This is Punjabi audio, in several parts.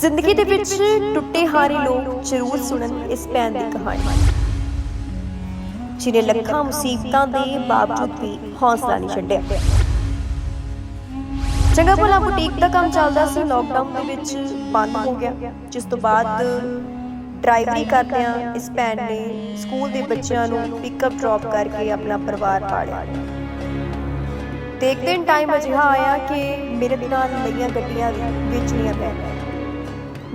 ਜ਼ਿੰਦਗੀ ਦੇ ਵਿੱਚ ਟੁੱਟੇ ਹਾਰੇ ਲੋਕ ਜ਼ਰੂਰ ਸੁਣਨ ਇਸ ਭੈਣ ਦੀ ਕਹਾਣੀ। ਜਿਹਨੇ ਲੱਖਾਂ ਮੁਸੀਬਤਾਂ ਦੇ ਬਾਵਜੂਦ ਵੀ ਹੌਸਲਾ ਨਹੀਂ ਛੱਡਿਆ। ਚੰਗਾ ਭਲਾ ਬੁਟੀਕ ਦਾ ਕੰਮ ਚੱਲਦਾ ਸੀ ਲੋਕਡਾਊਨ ਦੇ ਵਿੱਚ ਬੰਦ ਹੋ ਗਿਆ। ਜਿਸ ਤੋਂ ਬਾਅਦ ਡਰਾਈਵਰੀ ਕਰਦਿਆਂ ਇਸ ਭੈਣ ਨੇ ਸਕੂਲ ਦੇ ਬੱਚਿਆਂ ਨੂੰ ਪਿਕਅਪ ਡ੍ਰੌਪ ਕਰਕੇ ਆਪਣਾ ਪਰਿਵਾਰ ਪਾਲਿਆ। ਤੇ ਇੱਕ ਦਿਨ ਟਾਈਮ ਅਜਿਹਾ ਆਇਆ ਕਿ ਮਿਹਨਤ ਨਾਲ ਲਈਆਂ ਗੱਡੀਆਂ ਵੀ ਵੇਚਣੀਆਂ ਪੈ ਗਈਆਂ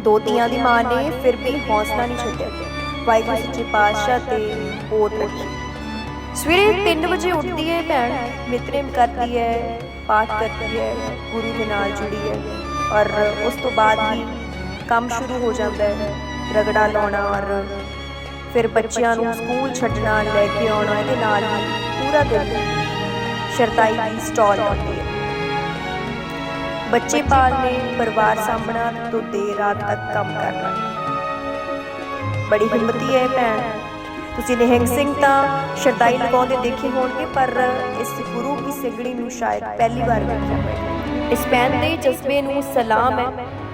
ਦੋ ਧੀਆਂ ਦੀ ਮਾਂ ਨੇ ਫਿਰ ਵੀ ਹੌਸਲਾ ਨਹੀਂ ਛੱਡਿਆ। ਵਾਹਿਗੁਰੂ ਸੱਚੇ ਪਾਤਸ਼ਾਹ ਤੇ ਓਟ ਰੱਖੀ। ਸਵੇਰੇ 3 ਵਜੇ ਉੱਠਦੀ ਹੈ ਭੈਣ ਨਿਤਨੇਮ ਕਰਦੀ ਹੈ, ਪਾਠ ਕਰਦੀ ਹੈ, ਗੁਰੂ ਦੇ ਨਾਲ ਜੁੜੀ ਹੈ ਔਰ ਉਸ ਤੋਂ ਬਾਅਦ ਹੀ ਕੰਮ ਸ਼ੁਰੂ ਹੋ ਜਾਂਦਾ ਹੈ, ਰਗੜਾ ਲਾਉਣਾ ਔਰ ਫਿਰ ਬੱਚਿਆਂ ਨੂੰ ਸਕੂਲ ਛੱਡਣਾ, ਲੈ ਕੇ ਆਉਣਾ, ਇਹਦੇ ਨਾਲ ਹੀ ਪੂਰਾ ਦਿਨ ਸ਼ਰਤਾਈ ਦੀ ਸਟਾਲ ਲਾਉਂਦੀ ਹੈ। ਬੱਚੇ ਪਾਲਨੇ ਪਰਿਵਾਰ ਸਾਂਭਣਾ ਤੋਂ ਦੇਰ ਰਾਤ ਤੱਕ ਕੰਮ ਕਰਨਾ। ਬੜੀ ਹਿੰਮਤੀ ਹੈ ਭੈਣ। ਤੁਸੀਂ ਨਿਹੰਗ ਸਿੰਘ ਤਾਂ ਸ਼ਰਦਾਈ ਲਗਾਉਂਦੇ ਦੇਖੇ ਹੋਣਗੇ, ਪਰ ਇਸ ਗੁਰੂ ਕੀ ਸਿਗੜੀ ਨੂੰ ਸ਼ਾਇਦ ਪਹਿਲੀ ਵਾਰ ਵੇਖਿਆ ਹੋਵੇਗਾ ਇਸ ਭੈਣ ਦੇ ਜਜ਼ਬੇ ਨੂੰ ਸਲਾਮ ਹੈ।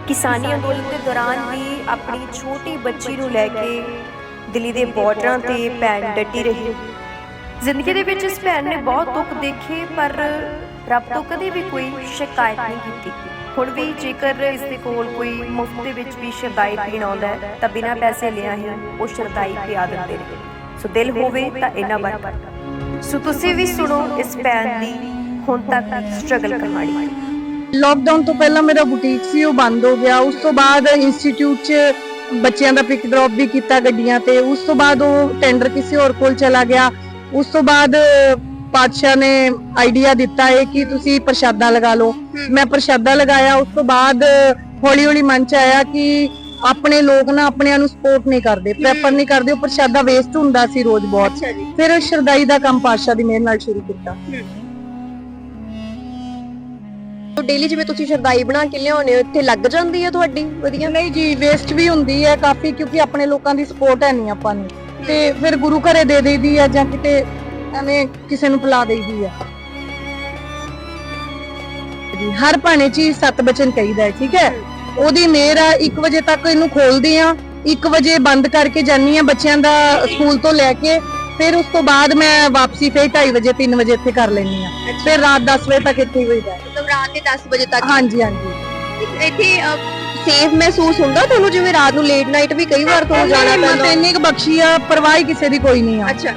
ਕਿਸਾਨੀ ਅੰਦੋਲਨ ਦੇ ਦੌਰਾਨ ਵੀ ਆਪਣੀ ਛੋਟੀ ਬੱਚੀ ਨੂੰ ਲੈ ਕੇ ਦਿੱਲੀ ਦੇ ਬਾਰਡਰਾਂ ਤੇ ਭੈਣ ਡਟੀ ਰਹੀ। ਜ਼ਿੰਦਗੀ ਦੇ ਵਿੱਚ ਇਸ ਭੈਣ ਨੇ ਬਹੁਤ ਦੁੱਖ ਦੇਖੇ, ਪਰ ਰੱਬ ਤੋਂ ਕਦੇ ਵੀ ਕੋਈ ਸ਼ਿਕਾਇਤ ਨਹੀਂ ਕੀਤੀ। ਹੁਣ ਵੀ ਜੇਕਰ ਇਸ ਦੇ ਕੋਲ ਕੋਈ ਮੁਫਤ ਦੇ ਵਿੱਚ ਵੀ ਸ਼ਰਦਾਈ ਪੀਣ ਆਉਂਦਾ ਹੈ, ਤਾਂ ਬਿਨਾਂ ਪੈਸੇ ਲਿਆ ਹੀ ਉਹ ਸ਼ਰਦਾਈ ਪਿਆ ਦਿੰਦੇ ਨੇ। ਸੋ ਦਿਲ ਹੋਵੇ ਤਾਂ ਇਹਨਾਂ ਬਣ ਸੋ ਤੁਸੀਂ ਵੀ ਸੁਣੋ ਇਸ ਭੈਣ ਦੀ ਹੁਣ ਤੱਕ ਦੀ ਸਟਰਗਲ ਕਹਾਣੀ। ਲੋਕਡਾਊਨ ਤੋਂ ਪਹਿਲਾਂ ਮੇਰਾ ਬੁਟੀਕ ਸੀ, ਉਹ ਬੰਦ ਹੋ ਗਿਆ। ਉਸ ਤੋਂ ਬਾਅਦ ਇੰਸਟੀਚਿਊਟ 'ਚ ਬੱਚਿਆਂ ਦਾ ਪਿਕ ਡ੍ਰੌਪ ਵੀ ਕੀਤਾ ਗੱਡੀਆਂ ਤੇ। ਉਸ ਤੋਂ ਬਾਅਦ ਉਹ ਟੈਂਡਰ ਕਿਸੇ ਹੋਰ ਕੋਲ ਚਲਾ ਗਿਆ। ਉਸ ਤੋਂ ਬਾਅਦ ਪਾਤਸ਼ਾਹ ਨੇ ਆਈਡੀਆ ਦਿੱਤਾ ਹੈ ਕਿ ਤੁਸੀਂ ਪ੍ਰਸ਼ਾਦਾ ਲਗਾ ਲਓ। ਮੈਂ ਪ੍ਰਸ਼ਾਦਾ ਲਗਾਇਆ ਉਸ ਤੋਂ ਬਾਅਦ ਹੌਲੀ ਹੌਲੀ ਮਨ ਚ ਆਇਆ ਕਿ ਆਪਣੇ ਲੋਕ ਨਾ ਆਪਣਿਆਂ ਨੂੰ ਸਪੋਰਟ ਨਹੀਂ ਕਰਦੇ ਪ੍ਰੈਫਰ ਨਹੀਂ ਕਰਦੇ ਉਹ ਪ੍ਰਸ਼ਾਦਾ ਵੇਸਟ ਹੁੰਦਾ ਸੀ ਰੋਜ਼ ਬਹੁਤ। ਫਿਰ ਸ਼ਰਦਾਈ ਦਾ ਕੰਮ ਪਾਤਸ਼ਾਹ ਦੀ ਮਿਹਰ ਨਾਲ ਸ਼ੁਰੂ ਕੀਤਾ। ਡੇਲੀ ਜਿਵੇਂ ਤੁਸੀਂ ਸ਼ਰਦਾਈ ਬਣਾ ਕੇ ਲਿਆਉਣੇ ਹੋ ਇੱਥੇ ਲੱਗ ਜਾਂਦੀ ਹੈ ਤੁਹਾਡੀ ਵਧੀਆ? ਨਹੀਂ ਜੀ ਵੇਸਟ ਵੀ ਹੁੰਦੀ ਹੈ ਕਾਫੀ ਕਿਉਂਕਿ ਆਪਣੇ ਲੋਕਾਂ ਦੀ ਸਪੋਰਟ ਹੈ ਨਹੀਂ ਆਪਾਂ ਨੂੰ। ਤੇ ਫਿਰ ਗੁਰੂ ਘਰੇ ਦੇ ਦੇਈਦੀ ਆ ਜਾਂ ਕਿਤੇ ਐਵੇਂ ਕਿਸੇ ਨੂੰ ਪਿਲਾ ਦੇਈਦੀ ਆ। ਜੀ, ਹਰ ਭਾਣੇ ਚ ਹੀ ਸੱਤ ਬਚਨ ਕਹੀਦਾ ਹੈ ਠੀਕ ਹੈ? ਉਹਦੀ ਮਿਹਰ ਆ 1 ਵਜੇ ਤੱਕ ਇਹਨੂੰ ਖੋਲਦੇ ਆ 1 ਵਜੇ ਬੰਦ ਕਰਕੇ ਜਾਨੀ ਆ ਬੱਚਿਆਂ ਦਾ ਸਕੂਲ ਤੋਂ ਲੈ ਕੇ ਫਿਰ ਉਸ ਤੋਂ ਬਾਅਦ ਮੈਂ ਵਾਪਸੀ ਫਿਰ 2:30 ਵਜੇ 3 ਵਜੇ ਇੱਥੇ ਕਰ ਲੈਣੀ ਆ। ਫਿਰ ਰਾਤ 10 ਵਜੇ ਤੱਕ ਇੱਥੇ ਹੀ ਹੋਈਦਾ। ਮਤਲਬ ਰਾਤ ਦੇ 10 ਵਜੇ ਤੱਕ? ਹਾਂਜੀ ਹਾਂਜੀ। ਇੱਥੇ ਸੇਫ ਮਹਿਸੂਸ ਹੁੰਦਾ ਤੁਹਾਨੂੰ? ਜਿਵੇਂ ਰਾਤ ਨੂੰ ਲੇਟ ਨਾਈਟ ਵੀ ਕਈ ਵਾਰ ਤੁਹਾਨੂੰ ਜਾਣਾ ਪੈਂਦਾ। ਇੰਨੀ ਕੁ ਬਖਸ਼ੀ ਆ ਪਰਵਾਹ ਕਿਸੇ ਦੀ ਕੋਈ ਨਹੀਂ ਆ। ਅੱਛਾ।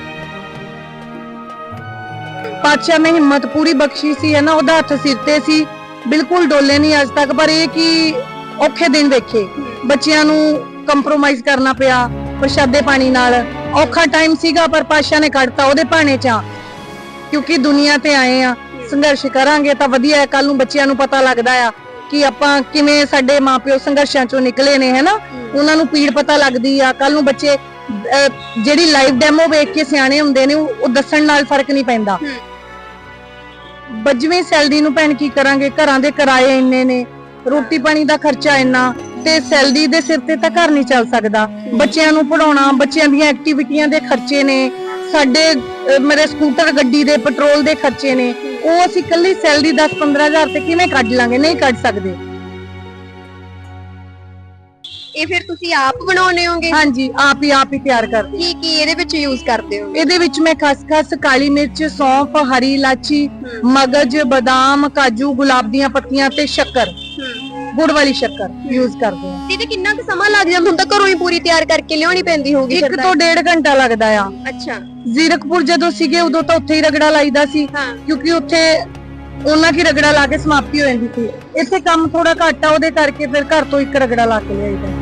ਪਾਤਸ਼ਾਹ ਨੇ ਹਿੰਮਤ ਪੂਰੀ ਬਖਸ਼ੀ ਸੀ ਹੈ ਨਾ? ਉਹਦਾ ਹੱਥ ਸਿਰ ਤੇ ਸੀ। ਬਿਲਕੁਲ ਡੋਲੇ ਨਹੀਂ ਅੱਜ ਤੱਕ ਪਰ ਇਹ ਕਿ ਔਖੇ ਦਿਨ ਵੇਖੇ। ਬੱਚਿਆਂ ਨੂੰ ਕੰਪਰੋਮਾਈਜ਼ ਕਰਨਾ ਪਿਆ ਪ੍ਰਸ਼ਾਦੇ ਪਾਣੀ ਨਾਲ। ਔਖਾ ਟਾਈਮ ਸੀਗਾ ਪਰ ਪਾਤਸ਼ਾਹ ਨੇ ਕੱਢਤਾ ਉਹਦੇ ਭਾਣੇ ਚ। ਆ ਕਿਉਂਕਿ ਦੁਨੀਆ ਤੇ ਆਏ ਆ ਸੰਘਰਸ਼ ਕਰਾਂਗੇ ਤਾਂ ਵਧੀਆ ਹੈ। ਕੱਲ ਨੂੰ ਬੱਚਿਆਂ ਨੂੰ ਪਤਾ ਲੱਗਦਾ ਆ ਕਿ ਆਪਾਂ ਕਿਵੇਂ ਸਾਡੇ ਮਾਪਿਓ ਸੰਘਰਸ਼ਾਂ ਚੋਂ ਨਿਕਲੇ ਨੇ ਹੈਨਾ ਉਹਨਾਂ ਨੂੰ ਪੀੜ ਪਤਾ ਲੱਗਦੀ ਆ। ਕੱਲ ਨੂੰ ਬੱਚੇ ਅਹ, ਜਿਹੜੀ ਲਾਈਵ ਡੈਮੋ ਵੇਖ ਕੇ ਸਿਆਣੇ ਹੁੰਦੇ ਨੇ ਉਹ ਉਹ ਦੱਸਣ ਨਾਲ ਫ਼ਰਕ ਨਹੀਂ ਪੈਂਦਾ। ਬੱਜਵੇਂ ਸੈਲਰੀ ਨੂੰ ਭੈਣ ਕੀ ਕਰਾਂਗੇ? ਘਰਾਂ ਦੇ ਕਿਰਾਏ ਇੰਨੇ ਨੇ ਰੋਟੀ ਪਾਣੀ ਦਾ ਖਰਚਾ ਇੰਨਾ ਤੇ ਸੈਲਰੀ ਦੇ ਸਿਰ ਤੇ ਤਾਂ ਘਰ ਨਹੀਂ ਚੱਲ ਸਕਦਾ। ਬੱਚਿਆਂ ਨੂੰ ਪੜਾਉਣਾ ਬੱਚਿਆਂ ਦੀਆਂ ਐਕਟੀਵਿਟੀਆਂ ਦੇ ਖਰਚੇ ਨੇ ਸਾਡੇ ਅਹ, ਮੇਰੇ ਸਕੂਟਰ ਗੱਡੀ ਦੇ ਪੈਟਰੋਲ ਦੇ ਖਰਚੇ ਨੇ ਉਹ ਅਸੀਂ ਇਕੱਲੀ ਸੈਲਰੀ 10-15000 ਤੇ ਕਿਵੇਂ ਕੱਢ ਲਾਂਗੇ? ਨਹੀਂ ਕੱਢ ਸਕਦੇ। ਇਹ ਫਿਰ ਤੁਸੀਂ ਆਪ ਬਣਾਉਣੇ ਹੋਗੇ? ਹਾਂਜੀ ਆਪ ਹੀ ਆਪ ਹੀ ਤਿਆਰ ਕਰਦੇ। ਕੀ ਕੀ ਇਹਦੇ ਵਿੱਚ ਯੂਜ਼ ਕਰਦੇ ਹੋ ਇਹਦੇ ਵਿੱਚ ਮੈਂ ਖਸਖਸ ਕਾਲੀ ਮਿਰਚ ਸੌਂਫ ਹਰੀ ਇਲਾਚੀ ਮਗਜ ਬਦਾਮ ਕਾਜੂ ਗੁਲਾਬ ਦੀਆਂ ਪੱਤੀਆਂ ਤੇ ਸ਼ੱਕਰ। ਗੁੜ ਵਾਲੀ ਸ਼ੱਕਰ ਯੂਜ਼ ਕਰਦੇ ਹਾਂ ਤੇ ਕਿੰਨਾ ਕੁ ਸਮਾਂ ਲੱਗ ਜਾਂਦਾ? ਹੁੰਦਾ ਘਰੋਂ ਹੀ ਪੂਰੀ ਤਿਆਰ ਕਰਕੇ ਲਿਆਉਣੀ ਪੈਂਦੀ ਹੋਊਗੀ ਇੱਕ ਤੋਂ ਡੇਢ ਘੰਟਾ ਲੱਗਦਾ ਆ। ਅੱਛਾ। ਜ਼ੀਰਕਪੁਰ ਜਦੋਂ ਸੀਗੇ ਉਦੋਂ ਤਾਂ ਉੱਥੇ ਹੀ ਰਗੜਾ ਲਾਈਦਾ ਸੀ। ਕਿਉਂਕਿ ਉੱਥੇ ਉਹਨਾਂ ਕੀ ਰਗੜਾ ਲਾ ਕੇ ਸਮਾਪਤੀ ਹੋ ਜਾਂਦੀ ਸੀ। ਇੱਥੇ ਕੰਮ ਥੋੜਾ ਘੱਟ ਆ ਉਹਦੇ ਕਰਕੇ ਫਿਰ ਘਰ ਤੋਂ ਇੱਕ ਰਗੜਾ ਲਾ ਕੇ ਲਿਆਈਦਾ।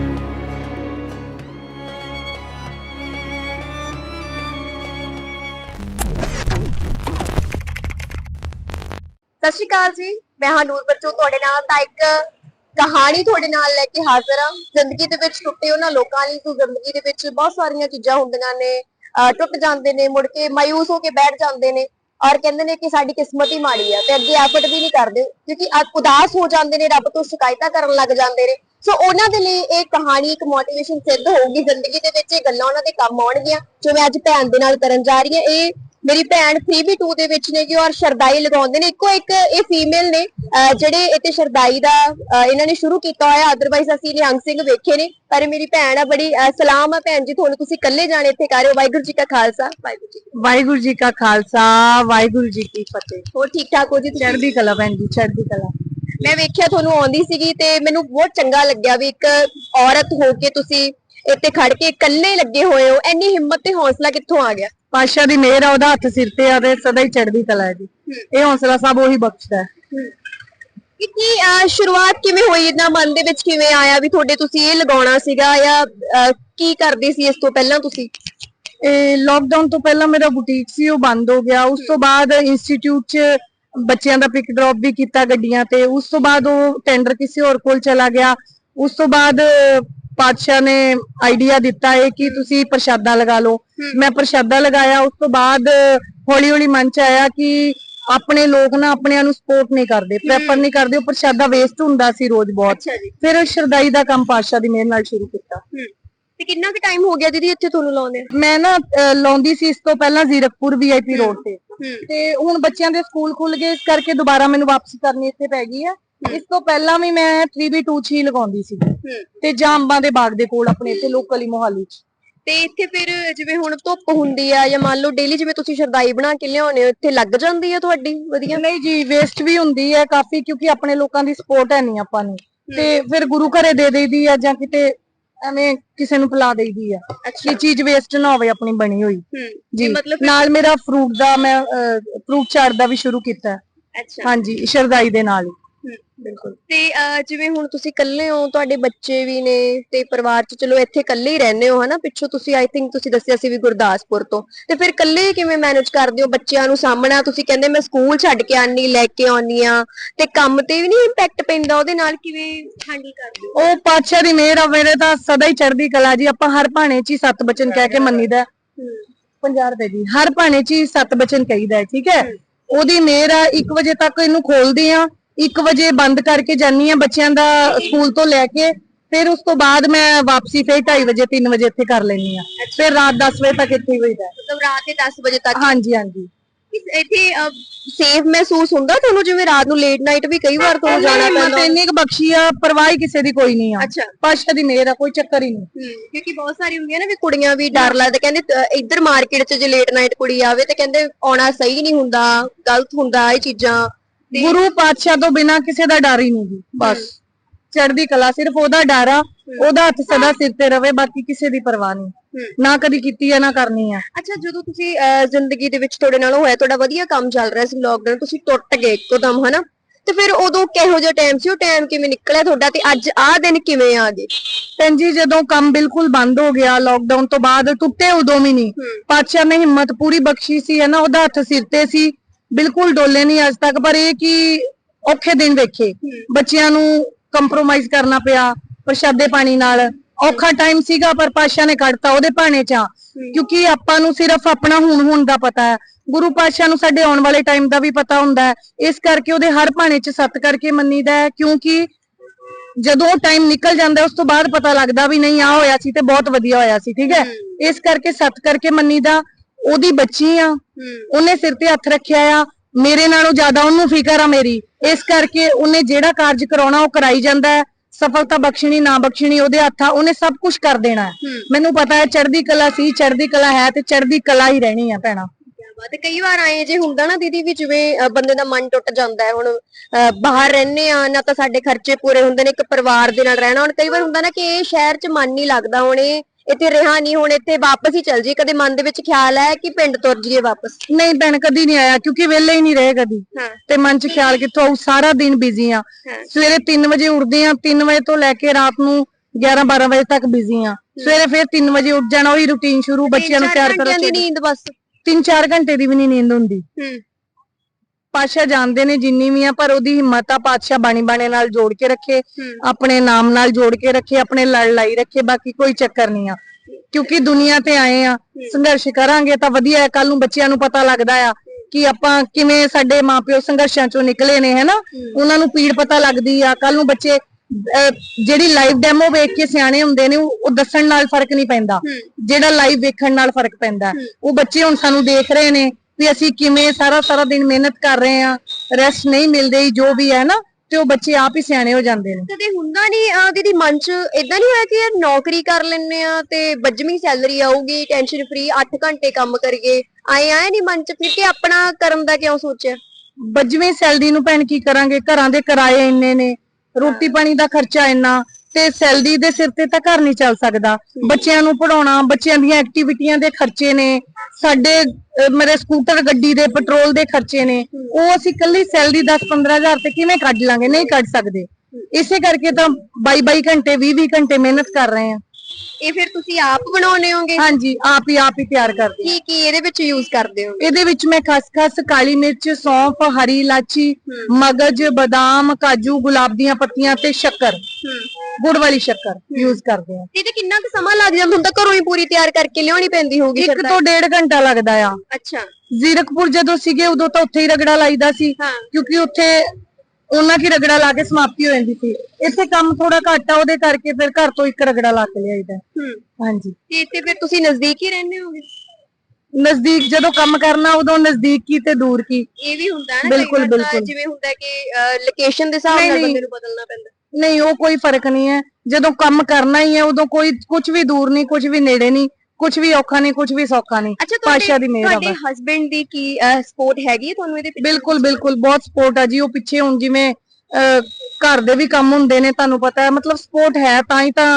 ਸਤਿ ਸ਼੍ਰੀ ਅਕਾਲ ਜੀ। ਮੈਂ ਹਾਂ ਨੂਰ ਤੁਹਾਡੇ ਨਾਲ ਤਾਂ ਇੱਕ ਕਹਾਣੀ ਤੁਹਾਡੇ ਨਾਲ ਲੈ ਕੇ ਹਾਜ਼ਰ ਹਾਂ। ਜ਼ਿੰਦਗੀ ਦੇ ਵਿੱਚ ਟੁੱਟੇ ਉਹਨਾਂ ਲੋਕਾਂ ਲਈ ਜੋ ਜ਼ਿੰਦਗੀ ਦੇ ਵਿੱਚ ਬਹੁਤ ਸਾਰੀਆਂ ਚੀਜ਼ਾਂ ਹੁੰਦੀਆਂ ਨੇ ਟੁੱਟ ਜਾਂਦੇ ਨੇ, ਮੁੜ ਕੇ ਮਾਇੂਸ ਹੋ ਕੇ ਬੈਠ ਜਾਂਦੇ ਨੇ ਔਰ ਕਹਿੰਦੇ ਨੇ ਕਿ ਸਾਡੀ ਕਿਸਮਤ ਹੀ ਮਾੜੀ ਆ ਤੇ ਅੱਗੇ ਐਫਰਟ ਵੀ ਨਹੀਂ ਕਰਦੇ ਕਿਉਂਕਿ ਉਦਾਸ ਹੋ ਜਾਂਦੇ ਨੇ, ਰੱਬ ਤੋਂ ਸ਼ਿਕਾਇਤਾਂ ਕਰਨ ਲੱਗ ਜਾਂਦੇ ਨੇ। ਸੋ ਉਹਨਾਂ ਦੇ ਲਈ ਇਹ ਕਹਾਣੀ ਇੱਕ ਮੋਟੀਵੇਸ਼ਨ ਸਿੱਧ ਹੋਊਗੀ। ਜ਼ਿੰਦਗੀ ਦੇ ਵਿੱਚ ਇਹ ਗੱਲਾਂ ਉਹਨਾਂ ਦੇ ਕੰਮ ਆਉਣਗੀਆਂ। ਜੋ ਮੈਂ ਅੱਜ ਭੈਣ ਦੇ ਨਾਲ ਕਰਨ ਜਾ ਰਹੀ ਹਾਂ, ਇਹ ਮੇਰੀ ਭੈਣ 3v2 ਦੇ ਵਿੱਚ ਨੇ ਕਿ ਔਰ ਸ਼ਰਦਾਈ ਲਗਾਉਂਦੇ ਨੇ। ਇੱਕੋ ਇੱਕ ਇਹ ਫੀਮੇਲ ਨੇ ਜਿਹੜੇ ਇੱਥੇ ਸ਼ਰਦਾਈ ਦਾ ਇਹਨਾਂ ਨੇ ਸ਼ੁਰੂ ਕੀਤਾ ਹੋਇਆ ਅਦਰਵਾਈਜ਼ ਅਸੀਂ ਨਿਹੰਗ ਸਿੰਘ ਵੇਖੇ ਨੇ। ਪਰ ਮੇਰੀ ਭੈਣ ਆ ਬੜੀ ਸਲਾਮ ਆ ਭੈਣ ਜੀ ਤੁਹਾਨੂੰ ਤੁਸੀਂ ਇਕੱਲੇ ਜਾਣੇ ਇੱਥੇ ਕਰ ਰਹੇ ਹੋ। ਵਾਹਿਗੁਰੂ ਜੀ ਕਾ ਖਾਲਸਾ ਵਾਹਿਗੁਰੂ ਜੀ ਕੀ ਵਾਹਿਗੁਰੂ ਜੀ ਕਾ ਖਾਲਸਾ ਵਾਹਿਗੁਰੂ ਜੀ ਕੀ ਫਤਿਹ। ਹੋਰ ਠੀਕ ਠਾਕ ਹੋ ਜੀ ਚੜ੍ਹਦੀ ਕਲਾ ਭੈਣ ਜੀ ਚੜ੍ਹਦੀ ਕਲਾ। ਮੈਂ ਵੇਖਿਆ ਤੁਹਾਨੂੰ ਆਉਂਦੀ ਸੀਗੀ ਤੇ ਮੈਨੂੰ ਬਹੁਤ ਚੰਗਾ ਲੱਗਿਆ ਵੀ ਇੱਕ ਔਰਤ ਹੋ ਕੇ ਤੁਸੀਂ ਇੱਥੇ ਖੜ ਕੇ ਇਕੱਲੇ ਲੱਗੇ ਹੋਏ ਹੋ। ਇੰਨੀ ਹਿੰਮਤ ਤੇ ਹੌਸਲਾ ਕਿੱਥੋਂ ਆ ਗਿਆ? ਪਾਸ਼ਾ ਦੀ ਮਿਹਰ ਆ ਉਹਦਾ ਹੱਥ ਸਿਰ ਤੇ ਆ ਤੇ ਸਦਾ ਹੀ ਚੜ੍ਹਦੀ ਕਲਾ ਹੈ ਜੀ। ਇਹ ਹੌਸਲਾ ਸਭ ਉਹੀ ਬਖਸ਼ਦਾ ਹੈ। ਕਿ ਕੀ ਅਹ, ਸ਼ੁਰੂਆਤ ਕਿਵੇਂ ਹੋਈ? ਇਹਨਾਂ ਮਨ ਦੇ ਵਿੱਚ ਕਿਵੇਂ ਆਇਆ ਵੀ ਤੁਹਾਡੇ ਤੁਸੀਂ ਇਹ ਲਗਾਉਣਾ ਸੀਗਾ ਜਾਂ ਅਹ, ਕੀ ਕਰਦੇ ਸੀ ਇਸ ਤੋਂ ਪਹਿਲਾਂ ਤੁਸੀਂ? ਇਹ ਲੋਕਡਾਊਨ ਤੋਂ ਪਹਿਲਾਂ ਮੇਰਾ ਬੁਟੀਕ ਸੀ ਉਹ ਬੰਦ ਹੋ ਗਿਆ। ਉਸ ਤੋਂ ਬਾਅਦ ਇੰਸਟੀਚਿਊਟ 'ਚ ਬੱਚਿਆਂ ਦਾ ਪਿਕ ਡ੍ਰੌਪ ਵੀ ਕੀਤਾ ਗੱਡੀਆਂ ਤੇ। ਉਸ ਤੋਂ ਬਾਅਦ ਉਹ ਟੈਂਡਰ ਕਿਸੇ ਹੋਰ ਕੋਲ ਚਲਾ ਗਿਆ। ਉਸ ਤੋਂ ਬਾਅਦ ਪਾਤਸ਼ਾਹ ਨੇ ਆਈਡੀਆ ਦਿੱਤਾ ਹੈ ਕਿ ਤੁਸੀਂ ਪ੍ਰਸ਼ਾਦਾ ਲਗਾ ਲਓ। ਮੈਂ ਪ੍ਰਸ਼ਾਦਾ ਲਗਾਇਆ ਉਸ ਤੋਂ ਬਾਅਦ ਹੌਲੀ ਹੌਲੀ ਮਨ 'ਚ ਆਇਆ ਕਿ ਆਪਣੇ ਲੋਕ ਨਾ ਆਪਣਿਆਂ ਨੂੰ ਸਪੋਰਟ ਨਹੀਂ ਕਰਦੇ ਪ੍ਰੈਫਰ ਨਹੀਂ ਕਰਦੇ ਉਹ ਪ੍ਰਸ਼ਾਦਾ ਵੇਸਟ ਹੁੰਦਾ ਸੀ ਰੋਜ਼ ਬਹੁਤ। ਫਿਰ ਸ਼ਰਦਾਈ ਦਾ ਕੰਮ ਪਾਤਸ਼ਾਹ ਦੀ ਮਿਹਰ ਨਾਲ ਸ਼ੁਰੂ ਕੀਤਾ। ਤੇ ਕਿੰਨਾ ਕੁ ਟਾਈਮ ਹੋ ਗਿਆ ਦੀਦੀ ਇੱਥੇ ਤੁਹਾਨੂੰ ਲਾਉਂਦੇ ਮੈਂ ਨਾ ਲਾਉਂਦੀ ਸੀ ਇਸ ਤੋਂ ਪਹਿਲਾਂ ਜ਼ੀਰਕਪੁਰ ਵੀਆਈਪੀ ਰੋਡ ਤੇ। ਹੂੰ। ਤੇ ਹੁਣ ਬੱਚਿਆਂ ਦੇ ਸਕੂਲ ਖੁੱਲ ਗਏ ਇਸ ਕਰਕੇ ਦੁਬਾਰਾ ਮੈਨੂੰ ਵਾਪਸੀ ਕਰਨੀ ਇੱਥੇ ਪੈ ਗਈ ਆ ਇਸ ਤੋਂ ਪਹਿਲਾਂ ਵੀ ਮੈਂ 3v2 ਚ ਹੀ ਲਗਾਉਂਦੀ ਸੀ। ਤੇ ਜਾਂਬਾਂ ਦੇ ਬਾਗ ਦੇ ਕੋਲ ਆਪਣੇ ਇੱਥੇ ਲੋਕਲ ਹੀ ਮੋਹਾਲੀ ਚ। ਤੇ ਇੱਥੇ ਫਿਰ ਜਿਵੇਂ ਹੁਣ ਧੁੱਪ ਹੁੰਦੀ ਆ ਜਾਂ ਮੰਨ ਲਓ ਡੇਲੀ ਜਿਵੇਂ ਤੁਸੀਂ ਸ਼ਰਦਾਈ ਬਣਾ ਕੇ ਲਿਆਉਣੇ ਹੋ ਇੱਥੇ ਲੱਗ ਜਾਂਦੀ ਆ ਤੁਹਾਡੀ? ਵਧੀਆ। ਨਹੀਂ ਜੀ ਵੇਸਟ ਵੀ ਹੁੰਦੀ ਹੈ ਕਾਫੀ ਕਿਉਂਕਿ ਆਪਣੇ ਲੋਕਾਂ ਦੀ ਸਪੋਰਟ ਹੈ ਨਹੀਂ ਆਪਾਂ ਨੂੰ। ਤੇ ਫਿਰ ਗੁਰੂ ਘਰੇ ਦੇ ਦੇਈਦੀ ਆ ਜਾਂ ਕਿਤੇ ਐਵੇਂ ਕਿਸੇ ਨੂੰ ਪਿਲਾ ਦੇਈਦੀ ਆ ਕਿ ਚੀਜ਼ ਵੇਸਟ ਨਾ ਹੋਵੇ ਆਪਣੀ ਬਣੀ ਹੋਈ। ਜੀ। ਨਾਲ ਮੇਰਾ ਫਰੂਟ ਦਾ ਮੈਂ ਫਰੂਟ ਚਾਟ ਦਾ ਵੀ ਸ਼ੁਰੂ ਕੀਤਾ। ਅੱਛਾ। ਹਾਂਜੀ ਸ਼ਰਦਾਈ ਦੇ ਨਾਲ ਬਿਲਕੁਲ। ਤੇ ਅਹ, ਜਿਵੇਂ ਹੁਣ ਤੁਸੀਂ ਇਕੱਲੇ ਹੋ ਤੁਹਾਡੇ ਬੱਚੇ ਵੀ ਨੇ ਤੇ ਪਰਿਵਾਰ ਚ ਚਲੋ ਇੱਥੇ ਇਕੱਲੇ ਹੀ ਰਹਿੰਦੇ ਹੋ ਹਨਾ? ਪਿੱਛੋਂ ਤੁਸੀਂ ਆਈ ਥਿੰਕ ਤੁਸੀਂ ਦੱਸਿਆ ਸੀ ਵੀ ਗੁਰਦਾਸਪੁਰ ਤੋਂ। ਤੇ ਫਿਰ ਇਕੱਲੇ ਕਿਵੇਂ ਮੈਨੇਜ ਕਰਦੇ ਹੋ? ਬੱਚਿਆਂ ਨੂੰ ਸਾਹਮਣਾ ਤੁਸੀਂ ਕਹਿੰਦੇ ਮੈਂ ਸਕੂਲ ਛੱਡ ਕੇ ਆਨੀ ਲੈ ਕੇ ਆਉਣੀ ਆ ਤੇ ਕੰਮ ਤੇ ਵੀ ਨਹੀਂ ਇੰਪੈਕਟ ਪੈਂਦਾ ਉਹਦੇ ਨਾਲ ਕਿਵੇਂ ਹੈਂਡਲ ਕਰਦੇ ਹੋ? ਉਹ ਪਾਤਸ਼ਾਹ ਦੀ ਮਿਹਰ ਆ ਮੇਰੇ ਤਾਂ ਸਦਾ ਹੀ ਚੜ੍ਹਦੀ ਕਲਾ ਜੀ। ਆਪਾਂ ਹਰ ਭਾਣੇ 'ਚ ਹੀ ਸੱਤ ਬਚਨ ਕਹਿ ਕੇ ਮੰਨੀਦਾ 50 ਰੁਪਏ ਜੀ ਹਰ ਭਾਣੇ 'ਚ ਹੀ ਸੱਤ ਬਚਨ ਕਹੀਦਾ ਹੈ, ਠੀਕ ਹੈ? ਉਹਦੀ ਮਿਹਰ ਆ 1 ਵਜੇ ਤੱਕ ਇਹਨੂੰ ਖੋਲਦੇ ਆ 1 ਵਜੇ ਬੰਦ ਕਰਕੇ ਜਾਨੀ ਆ ਬੱਚਿਆਂ ਦਾ ਸਕੂਲ ਤੋਂ ਲੈ ਕੇ ਫਿਰ ਉਸ ਤੋਂ ਬਾਅਦ ਮੈਂ ਵਾਪਸੀ ਫਿਰ 2:30 ਵਜੇ 3 ਵਜੇ ਇੱਥੇ ਕਰ ਲੈਣੀ ਆ ਫਿਰ ਰਾਤ 10 ਵਜੇ ਤੱਕ ਇੱਥੇ ਹੀ ਹੋਈਦਾ। ਮਤਲਬ ਰਾਤ ਦੇ 10 ਵਜੇ ਤੱਕ? ਹਾਂਜੀ ਹਾਂਜੀ। ਇੱਥੇ ਸੇਫ ਮਹਿਸੂਸ ਹੁੰਦਾ ਤੁਹਾਨੂੰ? ਜਿਵੇਂ ਰਾਤ ਨੂੰ ਲੇਟ ਨਾਈਟ ਵੀ ਕਈ ਵਾਰ ਤੁਹਾਨੂੰ ਜਾਣਾ ਪੈਂਦਾ ਇੰਨੀ ਕੁ ਬਖਸ਼ੀ ਆ ਪਰਵਾਹ ਕਿਸੇ ਦੀ ਕੋਈ ਨਹੀਂ ਆ। ਪਾਤਸ਼ਾਹ ਦੀ ਮਿਹਰ ਆ ਕੋਈ ਚੱਕਰ ਹੀ ਨਹੀਂ। ਕਿਉਂਕਿ ਬਹੁਤ ਸਾਰੀ ਹੁੰਦੀਆਂ ਨਾ ਵੀ ਕੁੜੀਆਂ ਵੀ ਡਰ ਲੱਗਦਾ ਕਹਿੰਦੇ ਇੱਧਰ ਮਾਰਕੀਟ 'ਚ ਜੇ ਲੇਟ ਨਾਈਟ ਕੁੜੀ ਆਵੇ ਤੇ ਕਹਿੰਦੇ ਆਉਣਾ ਸਹੀ ਨਹੀਂ ਹੁੰਦਾ ਗਲਤ ਹੁੰਦਾ ਇਹ ਚੀਜ਼ਾਂ। ਤੇ- ਗੁਰੂ ਪਾਤਸ਼ਾਹ ਤੋਂ ਬਿਨਾ ਕਿਸੇ ਦਾ ਡਰ ਹੀ ਨਹੀਂ ਜੀ ਬਸ। ਚੜ੍ਹਦੀ ਕਲਾ ਸਿਰਫ ਉਹਦਾ ਡਰ ਆ ਉਹਦਾ ਹੱਥ ਸਦਾ ਸਿਰ ਤੇ ਰਵੇ ਬਾਕੀ ਕਿਸੇ ਦੀ ਪਰਵਾਹ ਨਹੀਂ। ਨਾ ਕਦੀ ਕੀਤੀ ਆ ਨਾ ਕਰਨੀ ਆ। ਅੱਛਾ ਜਦੋਂ ਤੁਸੀਂ ਜ਼ਿੰਦਗੀ ਦੇ ਵਿੱਚ ਤੁਹਾਡੇ ਨਾਲ ਹੋਇਆ ਤੁਹਾਡਾ ਵਧੀਆ ਕੰਮ ਚੱਲ ਰਿਹਾ ਸੀ ਲੋਕਡਾਊਨ ਤੁਸੀਂ ਟੁੱਟ ਗਏ ਇੱਕੋਦਮ ਹਨਾ? ਤੇ ਫਿਰ ਉਦੋਂ ਕਿਹੋ ਜਿਹਾ ਟਾਈਮ ਸੀ? ਉਹ ਟਾਈਮ ਕਿਵੇਂ ਨਿਕਲਿਆ ਤੁਹਾਡਾ ਤੇ ਅੱਜ ਆਹ ਦਿਨ ਕਿਵੇਂ ਆ ਗਏ? ਭੈਣ ਜੀ ਜਦੋਂ ਕੰਮ ਬਿਲਕੁਲ ਬੰਦ ਹੋ ਗਿਆ ਲੋਕਡਾਊਨ ਤੋਂ ਬਾਅਦ ਟੁੱਟੇ ਉਦੋਂ ਵੀ ਨਹੀਂ। ਪਾਤਸ਼ਾਹ ਨੇ ਹਿੰਮਤ ਪੂਰੀ ਬਖਸ਼ੀ ਸੀ ਹੈ ਨਾ ਉਹਦਾ ਹੱਥ ਸਿਰ ਤੇ ਸੀ। ਬਿਲਕੁਲ ਡੋਲੇ ਨਹੀਂ ਅੱਜ ਤੱਕ ਪਰ ਇਹ ਕਿ ਔਖੇ ਦਿਨ ਵੇਖੇ। ਬੱਚਿਆਂ ਨੂੰ ਕੰਪਰੋਮਾਈਜ਼ ਕਰਨਾ ਪਿਆ ਪ੍ਰਸ਼ਾਦੇ ਪਾਣੀ ਨਾਲ। ਔਖਾ ਟਾਈਮ ਸੀਗਾ ਪਰ ਪਾਤਸ਼ਾਹ ਨੇ ਕੱਢਤਾ ਉਹਦੇ ਭਾਣੇ ਚ। ਕਿਉਂਕਿ ਆਪਾਂ ਨੂੰ ਸਿਰਫ ਆਪਣਾ ਹੁਣ ਹੁਣ ਦਾ ਪਤਾ ਹੈ। ਗੁਰੂ ਪਾਤਸ਼ਾਹ ਨੂੰ ਸਾਡੇ ਆਉਣ ਵਾਲੇ ਟਾਈਮ ਦਾ ਵੀ ਪਤਾ ਹੁੰਦਾ ਹੈ। ਇਸ ਕਰਕੇ ਉਹਦੇ ਹਰ ਭਾਣੇ ਚ ਸੱਤ ਕਰਕੇ ਮੰਨੀਦਾ ਹੈ ਕਿਉਂਕਿ ਜਦੋਂ ਟਾਈਮ ਨਿਕਲ ਜਾਂਦਾ ਉਸ ਤੋਂ ਬਾਅਦ ਪਤਾ ਲੱਗਦਾ ਵੀ ਨਹੀਂ ਆ ਹੋਇਆ ਸੀ ਤੇ ਬਹੁਤ ਵਧੀਆ ਹੋਇਆ ਸੀ ਠੀਕ ਹੈ। ਇਸ ਕਰਕੇ ਸੱਤ ਕਰਕੇ ਮੰਨੀਦਾ। ਉਹਦੀ ਬੱਚੀ ਆ ਉਹਨੇ ਸਿਰ ਤੇ ਹੱਥ ਰੱਖਿਆ ਆ ਮੇਰੇ ਨਾਲੋਂ ਜ਼ਿਆਦਾ ਉਹਨੂੰ ਫਿਕਰ ਆ ਮੇਰੀ। ਇਸ ਕਰਕੇ ਉਹਨੇ ਜਿਹੜਾ ਕਾਰਜ ਕਰਾਉਣਾ ਉਹ ਕਰਾਈ ਜਾਂਦਾ ਹੈ। ਸਫਲਤਾ ਬਖਸ਼ਣੀ ਨਾ ਬਖਸ਼ਣੀ ਉਹਦੇ ਹੱਥ ਉਹਨੇ ਸਭ ਕੁਝ ਕਰ ਦੇਣਾ ਹੈ। ਮੈਨੂੰ ਪਤਾ ਹੈ ਚੜ੍ਹਦੀ ਕਲਾ ਸੀ ਚੜ੍ਹਦੀ ਕਲਾ ਹੈ ਤੇ ਚੜ੍ਹਦੀ ਕਲਾ ਹੀ ਰਹਿਣੀ ਆ ਭੈਣਾ। ਕਿਆ ਬਾਤ ਹੈ। ਕਈ ਵਾਰ ਆਏ ਜੇ ਹੁੰਦਾ ਨਾ ਦੀਦੀ ਵੀ ਜਿਵੇਂ ਅ, ਬੰਦੇ ਦਾ ਮਨ ਟੁੱਟ ਜਾਂਦਾ ਹੈ। ਹੁਣ ਅ, ਬਾਹਰ ਰਹਿੰਦੇ ਆ ਨਾ ਤਾਂ ਸਾਡੇ ਖਰਚੇ ਪੂਰੇ ਹੁੰਦੇ ਨੇ ਇੱਕ ਪਰਿਵਾਰ ਦੇ ਨਾਲ ਰਹਿਣਾ। ਹੁਣ ਕਈ ਵਾਰ ਹੁੰਦਾ ਨਾ ਕਿ ਇਹ ਸ਼ਹਿਰ 'ਚ ਮਨ ਨਹੀਂ ਲੱਗਦਾ। ਹੁਣ ਇਹ ਇੱਥੇ ਰਿਹਾ ਨਹੀਂ ਹੁਣ ਇੱਥੇ ਵਾਪਸ ਹੀ ਚੱਲ ਜੀ ਕਦੇ ਮਨ ਦੇ ਵਿੱਚ ਖਿਆਲ ਆਇਆ ਕਿ ਪਿੰਡ ਤੁਰ ਜਾਈਏ ਵਾਪਸ? ਨਹੀਂ ਭੈਣ ਕਦੀ ਨਹੀਂ ਆਇਆ ਕਿਉਂਕਿ ਵਿਹਲੇ ਹੀ ਨਹੀਂ ਰਹੇ ਕਦੀ। ਹਾਂ। ਤੇ ਮਨ 'ਚ ਖਿਆਲ ਕਿੱਥੋਂ ਆਊ? ਸਾਰਾ ਦਿਨ ਬਿਜ਼ੀ ਆ। ਹਾਂ। ਸਵੇਰੇ 3 ਵਜੇ ਉੱਠਦੇ ਆ 3 ਵਜੇ ਤੋਂ ਲੈ ਕੇ ਰਾਤ ਨੂੰ 11 12 ਵਜੇ ਤੱਕ ਬਿਜ਼ੀ ਆ। ਸਵੇਰੇ ਫਿਰ 3 ਵਜੇ ਉੱਠ ਜਾਣਾ ਉਹੀ ਰੁਟੀਨ ਸ਼ੁਰੂ ਬੱਚਿਆਂ ਨੂੰ ਤਿੰਨ ਚਾਰ ਤਿਆਰ ਕਰੋ ਘੰਟਿਆਂ ਦੀ ਨੀਂਦ ਬਸ। 3-4 ਘੰਟੇ ਦੀ ਵੀ ਨਹੀਂ ਨੀਂਦ ਹੁੰਦੀ। ਹੂੰ। ਪਾਤਸ਼ਾਹ ਜਾਣਦੇ ਨੇ ਜਿੰਨੀ ਵੀ ਆ ਪਰ ਉਹਦੀ ਹਿੰਮਤ ਆ ਪਾਤਸ਼ਾਹ ਬਾਣੀ ਬਾਣੇ ਨਾਲ ਜੋੜ ਕੇ ਰੱਖੇ ਆਪਣੇ ਨਾਮ ਨਾਲ ਜੋੜ ਕੇ ਰੱਖੇ ਆਪਣੇ ਲੜ ਲਾਈ ਰੱਖੇ ਬਾਕੀ ਕੋਈ ਚੱਕਰ ਨਹੀਂ ਆ। ਕਿਉਂਕਿ ਦੁਨੀਆ ਤੇ ਆਏ ਆ ਸੰਘਰਸ਼ ਕਰਾਂਗੇ ਤਾਂ ਵਧੀਆ ਹੈ ਕੱਲ ਨੂੰ ਬੱਚਿਆਂ ਨੂੰ ਪਤਾ ਲੱਗਦਾ ਆ ਕਿ ਆਪਾਂ ਕਿਵੇਂ ਸਾਡੇ ਮਾਪਿਓ ਸੰਘਰਸ਼ਾਂ ਚੋਂ ਨਿਕਲੇ ਨੇ ਹੈਨਾ? ਉਹਨਾਂ ਨੂੰ ਪੀੜ ਪਤਾ ਲੱਗਦੀ ਆ ਕੱਲ ਨੂੰ ਬੱਚੇ ਅਹ, ਜਿਹੜੀ ਲਾਈਵ ਡੈਮੋ ਵੇਖ ਕੇ ਸਿਆਣੇ ਹੁੰਦੇ ਨੇ ਉਹ ਉਹ ਦੱਸਣ ਨਾਲ ਫ਼ਰਕ ਨਹੀਂ ਪੈਂਦਾ। ਜਿਹੜਾ ਲਾਈਵ ਵੇਖਣ ਨਾਲ ਫ਼ਰਕ ਪੈਂਦਾ। ਉਹ ਬੱਚੇ ਹੁਣ ਸਾਨੂੰ ਦੇਖ ਰਹੇ ਨੇ ਵੀ ਅਸੀਂ ਕਿਵੇਂ ਸਾਰਾ ਸਾਰਾ ਦਿਨ ਮਿਹਨਤ ਕਰ ਰਹੇ ਆ ਰੈਸਟ ਨਹੀਂ ਮਿਲਦੀ ਜੋ ਵੀ ਹੈ ਨਾ ਤੇ ਉਹ ਬੱਚੇ ਆਪ ਹੀ ਸਿਆਣੇ ਹੋ ਜਾਂਦੇ ਨੇ। ਕਦੇ ਹੁੰਦਾ ਨਹੀਂ ਦੀਦੀ ਮਨ ਚ ਇਦਾਂ ਨਹੀਂ ਹੋਇਆ ਕਿ ਯਾਰ ਨੌਕਰੀ ਕਰ ਲੈਣੇ ਆ ਤੇ ਵੱਜਵੀਂ ਸੈਲਰੀ ਆਊਗੀ ਟੈਨਸ਼ਨ ਫ੍ਰੀ 8 ਘੰਟੇ ਕੰਮ ਕਰੀਏ ਆਏ ਆਏ ਨਹੀਂ ਮਨ ਚ ਫਿਰ ਕਿ ਆਪਣਾ ਕਰਨ ਦਾ ਕਿਉਂ ਸੋਚਿਆ? ਬੱਜਵੀਂ ਸੈਲਰੀ ਨੂੰ ਭੈਣ ਕੀ ਕਰਾਂਗੇ ਘਰਾਂ ਦੇ ਕਿਰਾਏ ਇੰਨੇ ਨੇ ਰੋਟੀ ਪਾਣੀ ਦਾ ਖਰਚਾ ਇੰਨਾ ਤੇ ਸੈਲਰੀ ਦੇ ਸਿਰ ਤੇ ਤਾਂ ਘਰ ਨਹੀਂ ਚੱਲ ਸਕਦਾ। ਬੱਚਿਆਂ ਨੂੰ ਪੜਾਉਣਾ ਬੱਚਿਆਂ ਦੀਆਂ ਐਕਟੀਵਿਟੀਆਂ ਦੇ ਖਰਚੇ ਨੇ। ਸਾਡੇ ਮੇਰੇ ਸਕੂਟਰ ਗੱਡੀ ਦੇ ਪੈਟਰੋਲ ਦੇ ਖਰਚੇ ਨੇ। ਉਹ ਅਸੀਂ ਕੱਲੀ ਸੈਲਰੀ 10-15000 ਤੇ ਕਿਵੇਂ ਕੱਢ ਲਾਂਗੇ? ਨਹੀਂ ਕੱਢ ਸਕਦੇ। ਇਸੇ ਕਰਕੇ ਤਾਂ 22-22 ਘੰਟੇ 20-20 ਘੰਟੇ ਮਿਹਨਤ ਕਰ ਰਹੇ ਆ ਇਹ ਫਿਰ ਤੁਸੀਂ ਆਪ ਬਣਾਉਣੇ ਹੋਗੇ? ਹਾਂਜੀ ਆਪ ਹੀ ਆਪ ਹੀ ਤਿਆਰ ਕਰਦੇ ਹਾਂ। ਕੀ ਕੀ ਇਹਦੇ ਵਿੱਚ ਯੂਜ਼ ਕਰਦੇ ਹੋ ਇਹਦੇ ਵਿੱਚ ਮੈਂ ਖਸਖਸ ਕਾਲੀ ਮਿਰਚ ਸੌਂਫ ਹਰੀ ਇਲਾਚੀ ਮਗਜ ਬਦਾਮ ਕਾਜੂ ਗੁਲਾਬ ਦੀਆਂ ਪੱਤੀਆਂ ਤੇ ਸ਼ੱਕਰ। ਗੁੜ ਵਾਲੀ ਸ਼ੱਕਰ ਯੂਜ਼ ਕਰਦੇ ਆ ਤੇ ਕਿੰਨਾ ਕੁ ਸਮਾਂ ਲੱਗ ਜਾਂਦਾ? ਹੁੰਦਾ ਘਰੋਂ ਹੀ ਪੂਰੀ ਤਿਆਰ ਕਰਕੇ ਲਿਆਉਣੀ ਪੈਂਦੀ ਹੋਊਗੀ ਇੱਕ ਤੋਂ ਡੇਢ ਘੰਟਾ ਲੱਗਦਾ ਆ। ਅੱਛਾ। ਜ਼ੀਰਕਪੁਰ ਜਦੋਂ ਸੀਗੇ ਉਦੋਂ ਤਾਂ ਉੱਥੇ ਹੀ ਰਗੜਾ ਲਾਈਦਾ ਸੀ ਹਾਂ। ਕਿਉਂਕਿ ਉੱਥੇ ਉਹਨਾਂ ਕੀ ਰਗੜਾ ਲਾ ਕੇ ਸਮਾਪਤੀ ਹੋ ਜਾਂਦੀ ਸੀ। ਇੱਥੇ ਕੰਮ ਥੋੜਾ ਘੱਟ ਆ ਉਹਦੇ ਕਰਕੇ ਫਿਰ ਘਰ ਤੋਂ ਇੱਕ ਰਗੜਾ ਲਾ ਕੇ ਲਿਆਈਦਾ। ਹੂੰ। ਹਾਂਜੀ। ਤੇ ਇੱਥੇ ਫਿਰ ਤੁਸੀਂ ਨਜ਼ਦੀਕ ਹੀ ਰਹਿੰਦੇ ਹੋਗੇ ਨਜ਼ਦੀਕ ਜਦੋਂ ਕੰਮ ਕਰਨਾ ਉਦੋਂ ਨਜ਼ਦੀਕ ਕੀ ਤੇ ਦੂਰ ਕੀ ਇਹ ਵੀ ਹੁੰਦਾ ਨਾ ਕਈ ਬਿਲਕੁਲ, ਵਾਰ ਤਾਂ ਬਿਲਕੁਲ। ਜਿਵੇਂ ਹੁੰਦਾ ਕਿ ਲੋਕੇਸ਼ਨ ਦੇ ਹਿਸਾਬ ਨਹੀਂ, ਨਾਲ ਨਹੀਂ। ਬੰਦੇ ਨੂੰ ਬਦਲਣਾ ਪੈਂਦਾ। ਨਹੀਂ ਉਹ ਕੋਈ ਫ਼ਰਕ ਨਹੀਂ ਹੈ। ਜਦੋਂ ਕੰਮ ਕਰਨਾ ਹੀ ਹੈ ਉਦੋਂ ਕੋਈ ਕੁਝ ਵੀ ਦੂਰ ਨਹੀਂ ਕੁਝ ਵੀ ਨੇੜੇ ਨਹੀਂ। ਕੁਝ ਵੀ ਔਖਾ ਨਹੀਂ ਕੁਝ ਵੀ ਸੌਖਾ ਨਹੀਂ। ਅੱਛਾ ਪਾਤਸ਼ਾਹ ਦੀ ਮਿਹਰ ਆ ਤੁਹਾਡੇ ਹਸਬੰਡ ਦੀ ਕੀ ਸਪੋਰਟ ਹੈਗੀ ਹੈ ਤੁਹਾਨੂੰ ਇਹਦੇ ਪਿੱਛੇ? ਬਿਲਕੁਲ ਬਿਲਕੁਲ ਬਹੁਤ ਸਪੋਰਟ ਆ ਜੀ। ਉਹ ਪਿੱਛੇ ਹੁਣ ਜਿਵੇਂ ਅਹ, ਘਰ ਦੇ ਵੀ ਕੰਮ ਹੁੰਦੇ ਨੇ ਤੁਹਾਨੂੰ ਪਤਾ ਹੈ। ਮਤਲਬ ਸਪੋਰਟ ਹੈ ਤਾਂ ਹੀ ਤਾਂ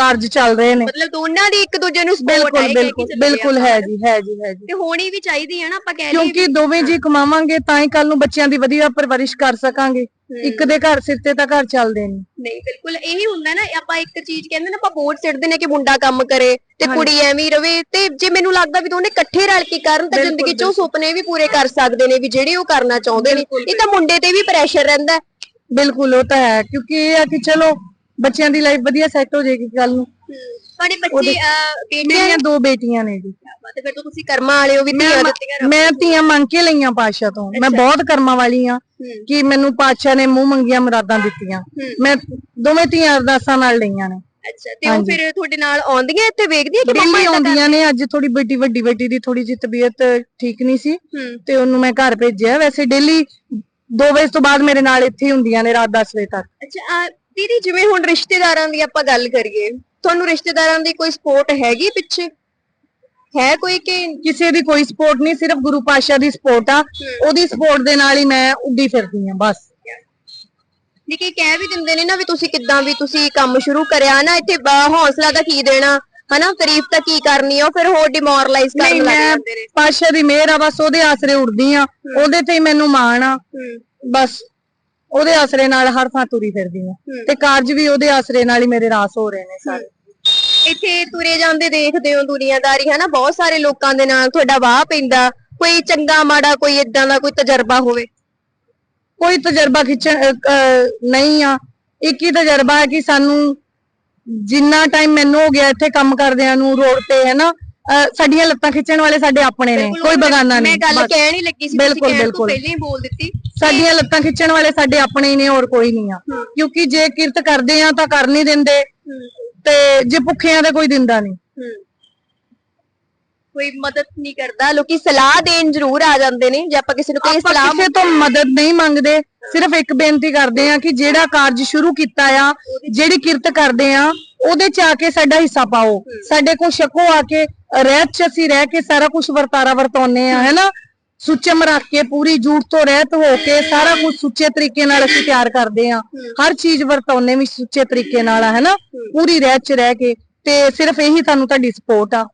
ਕਾਰਜ ਚੱਲ ਰਹੇ ਨੇ। ਮਤਲਬ ਦੋਨਾਂ ਦੀ ਇੱਕ ਦੂਜੇ ਨੂੰ ਸਪੋਰਟ ਹੈ ਬਿਲਕੁਲ ਬਿਲਕੁਲ ਬਿਲਕੁਲ ਹੈ ਜੀ ਹੈ ਜੀ ਹੈ ਜੀ। ਤੇ ਹੋਣੀ ਵੀ ਚਾਹੀਦੀ ਹੈ ਨਾ ਆਪਾਂ ਕਹਿ ਲਈਏ ਕਿਉਂਕਿ ਦੋਵੇਂ ਜੀ ਕਮਾਵਾਂਗੇ ਤਾਂ ਹੀ ਕੱਲ ਨੂੰ ਬੱਚਿਆਂ ਦੀ ਵਧੀਆ ਪਰਵਰਿਸ਼ ਕਰ ਸਕਾਂਗੇ। ਇੱਕ ਦੇ ਘਰ ਸਿਰ ਤੇ ਤਾਂ ਘਰ ਚੱਲਦੇ ਨੇ। ਨਹੀਂ ਬਿਲਕੁਲ ਇਹੀ ਹੁੰਦਾ ਨਾ ਆਪਾਂ ਇੱਕ ਚੀਜ਼ ਕਹਿੰਦੇ ਨਾ ਆਪਾਂ ਬੋਰਡ ਸਿੱਟਦੇ ਨੇ ਕਿ ਮੁੰਡਾ ਕੰਮ ਕਰੇ ਤੇ ਕੁੜੀ ਐਵੇਂ ਹੀ ਰਵੇ ਤੇ ਜੇ ਮੈਨੂੰ ਲੱਗਦਾ ਵੀ ਦੋਨੇ ਇਕੱਠੇ ਰਲ ਕੇ ਕਰਨ ਤਾਂ ਜ਼ਿੰਦਗੀ 'ਚ ਉਹ ਸੁਪਨੇ ਵੀ ਪੂਰੇ ਕਰ ਸਕਦੇ ਨੇ ਵੀ ਜਿਹੜੇ ਉਹ ਕਰਨਾ ਚਾਹੁੰਦੇ ਨੇ। ਇਹ ਤਾਂ ਮੁੰਡੇ ਤੇ ਵੀ ਪ੍ਰੈਸ਼ਰ ਰਹਿੰਦਾ। ਬਿਲਕੁਲ ਉਹ ਤਾਂ ਹੈ ਕਿਉਂਕਿ ਇਹ ਆ ਕਿ ਚਲੋ ਬੱਚਿਆਂ ਦੀ ਲਾਈਫ ਵਧੀਆ ਸੈੱਟ ਹੋ ਜਾਏਗੀ ਕੱਲ ਨੂੰ। ਤੁਹਾਡੇ ਬੱਚੇ ਅਹ, ਬੇਟੀਆਂ ਮੇਰੀਆਂ ਦੋ ਬੇਟੀਆਂ ਨੇ ਜੀ। ਤੇ ਫਿਰ ਤਾਂ ਤੁਸੀਂ ਕਰਮਾਂ ਵਾਲੇ ਹੋ ਵੀ ਧੀਆਂ ਦਿੱਤੀਆਂ ਰੱਬ ਮੈਂ ਧੀਆਂ ਮੰਗ ਕੇ ਲਈਆਂ ਪਾਤਸ਼ਾਹ ਤੋਂ। ਮੈਂ ਬਹੁਤ ਕਰਮਾਂ ਵਾਲੀ ਆ ਹੂੰ। ਕਿ ਮੈਨੂੰ ਪਾਤਸ਼ਾਹ ਨੇ ਮੂੰਹ ਮੰਗੀਆਂ ਮੁਰਾਦਾਂ ਦਿੱਤੀਆਂ। ਮੈਂ ਦੋਵੇਂ ਧੀਆਂ ਅਰਦਾਸਾਂ ਨਾਲ ਲਈਆਂ ਨੇ। ਅੱਛਾ ਤੇ ਉਹ ਫਿਰ ਤੁਹਾਡੇ ਨਾਲ ਆਉਂਦੀਆਂ ਇੱਥੇ ਵੇਖਦੀਆਂ ਕਿ ਮੰਮਾ ਏਦਾਂ ਆਉਂਦੀਆਂ ਨੇ। ਅੱਜ ਥੋੜੀ ਬੇਟੀ ਵੱਡੀ ਬੇਟੀ ਦੀ ਥੋੜੀ ਜਿਹੀ ਤਬੀਅਤ ਠੀਕ ਨਹੀਂ ਸੀ। ਹੂੰ। ਤੇ ਉਹਨੂੰ ਮੈਂ ਘਰ ਭੇਜਿਆ। ਵੈਸੇ ਡੇਲੀ 2 ਵਜੇ ਤੋਂ ਬਾਅਦ ਮੇਰੇ ਨਾਲ ਇੱਥੇ ਹੀ ਹੁੰਦੀਆਂ ਨੇ ਰਾਤ 10 ਵਜੇ ਤੱਕ। ਅੱਛਾ ਆ ਦੀਦੀ ਜਿਵੇਂ ਹੁਣ ਰਿਸ਼ਤੇਦਾਰਾਂ ਦੀ ਆਪਾਂ ਗੱਲ ਕਰੀਏ ਤੁਹਾਨੂੰ ਰਿਸ਼ਤੇਦਾਰਾਂ ਦੀ ਕੋਈ ਸਪੋਰਟ ਹੈਗੀ ਪਿੱਛੇ? ਹੈ ਕੋਈ ਕਿ ਕਿਸੇ ਦੀ ਕੋਈ ਸਪੋਰਟ ਨਹੀਂ ਸਿਰਫ ਗੁਰੂ ਪਾਤਸ਼ਾਹ ਦੀ ਸਪੋਰਟ ਆ ਉਹਦੀ ਸਪੋਰਟ ਦੇ ਨਾਲ ਹੀ ਮੈਂ ਉੱਡੀ ਫਿਰਦੀ ਆ ਬਸ। ਵੀ ਕੀ ਕਹਿ ਵੀ ਦਿੰਦੇ ਨੇ ਨਾ ਵੀ ਤੁਸੀਂ ਕਿੱਦਾਂ ਵੀ ਤੁਸੀਂ ਕੰਮ ਸ਼ੁਰੂ ਕਰਿਆ ਨਾ ਇੱਥੇ ਹੌਸਲਾ ਤਾਂ ਕੀ ਦੇਣਾ? ਹਨਾ ਤਾਰੀਫ ਤਾਂ ਕੀ ਕਰਨੀ ਆ ਫਿਰ ਹੋਰ ਡਿਮੋਰਲਾਈਜ਼ ਕਰਨ ਲੱਗ ਜਾਂਦੇ ਨੇ। ਪਾਤਸ਼ਾਹ ਦੀ ਮਿਹਰ ਆ ਬਸ ਉਹਦੇ ਆਸਰੇ ਉੱਡਦੀ ਆ ਉਹਦੇ ਤੇ ਹੀ ਮੈਨੂੰ ਮਾਣ ਆ ਬਸ। ਉਹਦੇ ਆਸਰੇ ਨਾਲ ਹਰ ਥਾਂ ਤੁਰੀ ਫਿਰਦੀ ਹੂੰ। ਤੇ ਕਾਰਜ ਵੀ ਉਹਦੇ ਆਸਰੇ ਨਾਲ ਹੀ ਮੇਰੇ ਰਾਸ ਹੋ ਰਹੇ ਨੇ ਸਾਰੇ। ਇੱਥੇ ਤੁਰੇ ਜਾਂਦੇ ਦੇਖਦੇ ਹੋ ਦੁਨੀਆਦਾਰੀ ਹਨਾ? ਬਹੁਤ ਸਾਰੇ ਲੋਕਾਂ ਦੇ ਨਾਲ ਤੁਹਾਡਾ ਵਾਹ ਪੈਂਦਾ। ਕੋਈ ਚੰਗਾ ਮਾੜਾ ਕੋਈ ਇਦਾਂ ਦਾ ਕੋਈ ਤਜਰਬਾ ਹੋਵੇ? ਕੋਈ ਤਜਰਬਾ ਖਿੱਚਣ ਨਹੀਂ ਆ। ਇੱਕ ਹੀ ਤਜਰਬਾ ਹੈ ਕਿ ਸਾਨੂੰ ਜਿੰਨਾ ਟਾਈਮ ਮੈਨੂੰ ਹੋ ਗਿਆ ਇੱਥੇ ਕੰਮ ਕਰਦਿਆਂ ਨੂੰ ਰੋਡ ਤੇ ਹੈ ਨਾ ਅਹ, ਸਾਡੀਆਂ ਲੱਤਾਂ ਖਿੱਚਣ ਵਾਲੇ ਸਾਡੇ ਆਪਣੇ ਨੇ ਕੋਈ ਮੈਂ- ਬਗਾਨਾ ਮੈਂ ਨਹੀਂ ਗੱਲ ਬਸ। ਕਹਿਣ ਹੀ ਲੱਗੀ ਸੀ ਤੁਸੀਂ ਬਿਲਕੁਲ, ਕਹਿਣ ਤੋਂ ਬਿਲਕੁਲ। ਪਹਿਲਾਂ ਹੀ ਬੋਲ ਦਿੱਤੀ। ਸਾਡੀਆਂ ਲੱਤਾਂ ਖਿੱਚਣ ਵਾਲੇ ਸਾਡੇ ਆਪਣੇ ਨੇ ਹੋਰ ਕੋਈ ਨਹੀਂ ਆ। ਕਿਉਂਕਿ ਜੇ ਕਿਰਤ ਕਰਦੇ ਆ ਤਾਂ ਕਰ ਨਹੀਂ ਦਿੰਦੇ ਤੇ ਜੇ ਭੁੱਖਿਆਂ ਦੇ ਕੋਈ ਦਿੰਦਾ ਨਹੀਂ। ਕੋਈ ਮਦਦ ਨਹੀਂ ਕਰਦਾ ਲੋਕੀ ਸਲਾਹ ਦੇਣ ਜ਼ਰੂਰ ਆ ਜਾਂਦੇ ਨੇ ਜੇ ਆਪਾਂ ਕਿਸੇ ਨੂੰ ਆਪਾਂ ਸਲਾਹ ਕਿਸੇ ਤੋਂ ਮਦਦ ਨਹੀਂ ਮੰਗਦੇ ਸਿਰਫ ਇੱਕ ਬੇਨਤੀ ਕਰਦੇ ਆ ਕਿ ਜਿਹੜਾ ਕਾਰਜ ਸ਼ੁਰੂ ਕੀਤਾ ਆ ਜਿਹੜੀ ਕਿਰਤ ਕਰਦੇ ਆ ਉਹਦੇ ਚ ਆ ਕੇ ਸਾਡਾ ਹਿੱਸਾ ਪਾਓ। ਸਾਡੇ ਕੋਲ ਛਕੋ ਆ ਕੇ ਰਹਿਤ ਚ ਅਸੀਂ ਰਹਿ ਕੇ ਸਾਰਾ ਕੁਝ ਵਰਤਾਰਾ ਵਰਤਾਉਨੇ ਆ ਹੈਨਾ? ਸੁੱਚਮ ਰੱਖ ਕੇ ਪੂਰੀ ਝੂਠ ਤੋਂ ਰਹਿਤ ਹੋ ਕੇ ਸਾਰਾ ਕੁਝ ਸੁੱਚੇ ਤਰੀਕੇ ਨਾਲ ਅਸੀਂ ਤਿਆਰ ਕਰਦੇ ਆ ਹਰ ਚੀਜ਼ ਵਰਤਾਉਨੇ ਵੀ ਸੁੱਚੇ ਤਰੀਕੇ ਨਾਲ ਆ ਹੈਨਾ? ਪੂਰੀ ਰਹਿਤ ਚ ਰਹਿ ਕੇ ਤੇ ਸਿਰਫ ਇਹੀ ਤੁਹਾਨੂੰ ਤੁਹਾਡੀ ਸਪੋਰਟ ਆ।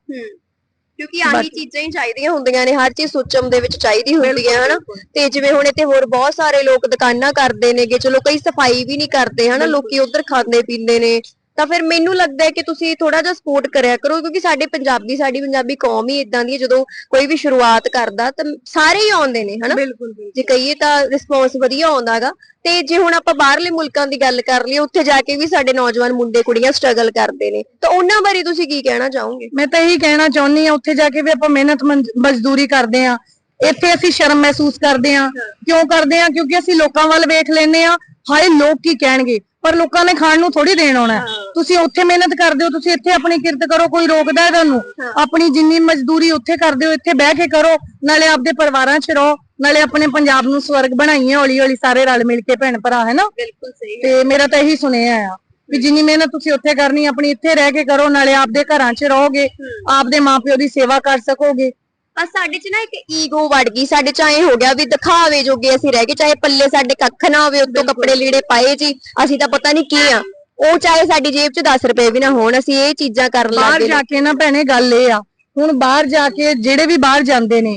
ਕਿਉਂਕਿ ਆਹੀ ਚੀਜ਼ਾਂ ਹੀ ਚਾਹੀਦੀਆਂ ਹੁੰਦੀਆਂ ਨੇ ਹਰ ਚੀਜ਼ ਸੁਚਮ ਦੇ ਵਿੱਚ ਚਾਹੀਦੀ ਹੁੰਦੀ ਹੈ ਹਨਾ? ਤੇ ਜਿਵੇਂ ਹੁਣ ਇੱਥੇ ਹੋਰ ਬਹੁਤ ਸਾਰੇ ਲੋਕ ਦੁਕਾਨਾਂ ਕਰਦੇ ਨੇਗੇ ਚਲੋ ਕਈ ਸਫ਼ਾਈ ਵੀ ਨਹੀਂ ਕਰਦੇ ਹਨਾ? ਲੋਕੀ ਉਧਰ ਖਾਂਦੇ ਪੀਂਦੇ ਨੇ ਤਾਂ ਫਿਰ ਮੈਨੂੰ ਲੱਗਦਾ ਹੈ ਕਿ ਤੁਸੀਂ ਥੋੜਾ ਜਿਹਾ ਸਪੋਰਟ ਕਰਿਆ ਕਰੋ ਕਿਉਂਕਿ ਸਾਡੇ ਪੰਜਾਬੀ ਸਾਡੀ ਪੰਜਾਬੀ ਕੌਮ ਹੀ ਇਦਾਂ ਦੀ ਹੈ ਜਦੋਂ ਕੋਈ ਵੀ ਸ਼ੁਰੂਆਤ ਕਰਦਾ ਤਾਂ ਸਾਰੇ ਹੀ ਆਉਂਦੇ ਨੇ ਹਨਾ? ਬਿਲਕੁਲ ਜੇ ਕਹੀਏ ਤਾਂ ਰਿਸਪੌਂਸ ਵਧੀਆ ਆਉਂਦਾਗਾ ਤੇ ਜੇ ਹੁਣ ਆਪਾਂ ਬਾਹਰਲੇ ਮੁਲਕਾਂ ਦੀ ਗੱਲ ਕਰ ਲਈਏ ਉੱਥੇ ਜਾ ਕੇ ਵੀ ਸਾਡੇ ਨੌਜਵਾਨ ਮੁੰਡੇ ਕੁੜੀਆਂ ਸਟਰਗਲ ਕਰਦੇ ਨੇ। ਤਾਂ ਉਹਨਾਂ ਬਾਰੇ ਤੁਸੀਂ ਕੀ ਕਹਿਣਾ ਚਾਹੋਗੇ? ਮੈਂ ਤਾਂ ਇਹੀ ਕਹਿਣਾ ਚਾਹੁੰਦੀ ਆ ਉੱਥੇ ਜਾ ਕੇ ਵੀ ਆਪਾਂ ਮਿਹਨਤ ਮੰਜ- ਮਜ਼ਦੂਰੀ ਕਰਦੇ ਆ ਇੱਥੇ ਅਸੀਂ ਸ਼ਰਮ ਮਹਿਸੂਸ ਕਰਦੇ ਆ ਕਿਉਂ ਕਰਦੇ ਆ ਕਿਉਂਕਿ ਅਸੀਂ ਲੋਕਾਂ ਵੱਲ ਵੇਖ ਲੈਨੇ ਆ ਹਾਏ ਲੋਕ ਕੀ ਕਹਿਣਗੇ? ਪਰ ਲੋਕਾਂ ਨੇ ਖਾਣ ਨੂੰ ਥੋੜੀ ਦੇਣ ਆਉਣਾ। ਤੁਸੀਂ ਉੱਥੇ ਮਿਹਨਤ ਕਰਦੇ ਹੋ ਤੁਸੀਂ ਇੱਥੇ ਆਪਣੀ ਕਿਰਤ ਕਰੋ ਕੋਈ ਰੋਕਦਾ ਹੈ ਤੁਹਾਨੂੰ? ਆਪਣੀ ਜਿੰਨੀ ਮਜ਼ਦੂਰੀ ਉੱਥੇ ਕਰਦੇ ਹੋ ਇੱਥੇ ਬਹਿ ਕੇ ਕਰੋ ਨਾਲੇ ਆਪਦੇ ਪਰਿਵਾਰਾਂ 'ਚ ਰਹੋ ਨਾਲੇ ਆਪਣੇ ਪੰਜਾਬ ਨੂੰ ਸਵਰਗ ਬਣਾਈਏ ਹੌਲੀ ਹੌਲੀ ਸਾਰੇ ਰਲ ਮਿਲ ਕੇ ਭੈਣ ਭਰਾ ਹੈ ਨਾ? ਬਿਲਕੁਲ ਸਹੀ ਤੇ ਮੇਰਾ ਤਾਂ ਇਹੀ ਸੁਣਿਆ ਆ ਵੀ ਜਿੰਨੀ ਮਿਹਨਤ ਤੁਸੀਂ ਉੱਥੇ ਕਰਨੀ ਆਪਣੀ ਇੱਥੇ ਰਹਿ ਕੇ ਕਰੋ ਨਾਲੇ ਆਪਦੇ ਘਰਾਂ 'ਚ ਰਹੋਗੇ ਆਪਦੇ ਮਾਪਿਓ ਦੀ ਸੇਵਾ ਕਰ ਸਕੋਗੇ। ਬਸ ਸਾਡੇ 'ਚ ਨਾ ਇੱਕ ਈਗੋ ਵੜ ਗਈ ਸਾਡੇ 'ਚ ਐ ਹੋ ਗਿਆ ਵੀ ਦਿਖਾਵੇ ਜੋਗੇ ਅਸੀਂ ਰਹਿ ਗਏ ਚਾਹੇ ਪੱਲੇ ਸਾਡੇ ਕੱਖ ਨਾ ਹੋਵੇ ਉੱਤੋਂ ਕੱਪੜੇ ਲੀੜੇ ਪਾਏ ਜੀ ਅਸੀਂ ਤਾਂ ਪਤਾ ਨਹੀਂ ਕੀ ਆ। ਉਹ ਚਾਹੇ ਸਾਡੀ ਜੇਬ 'ਚ 10 ਰੁਪਏ ਵੀ ਨਾ ਹੋਣ ਅਸੀਂ ਇਹ ਚੀਜ਼ਾਂ ਕਰਨ ਲੱਗ ਬਾਹਰ ਗਏ ਜਾ ਕੇ ਨਾ ਭੈਣੇ ਗੱਲ ਇਹ ਆ। ਹੁਣ ਬਾਹਰ ਜਾ ਕੇ ਜਿਹੜੇ ਵੀ ਬਾਹਰ ਜਾਂਦੇ ਨੇ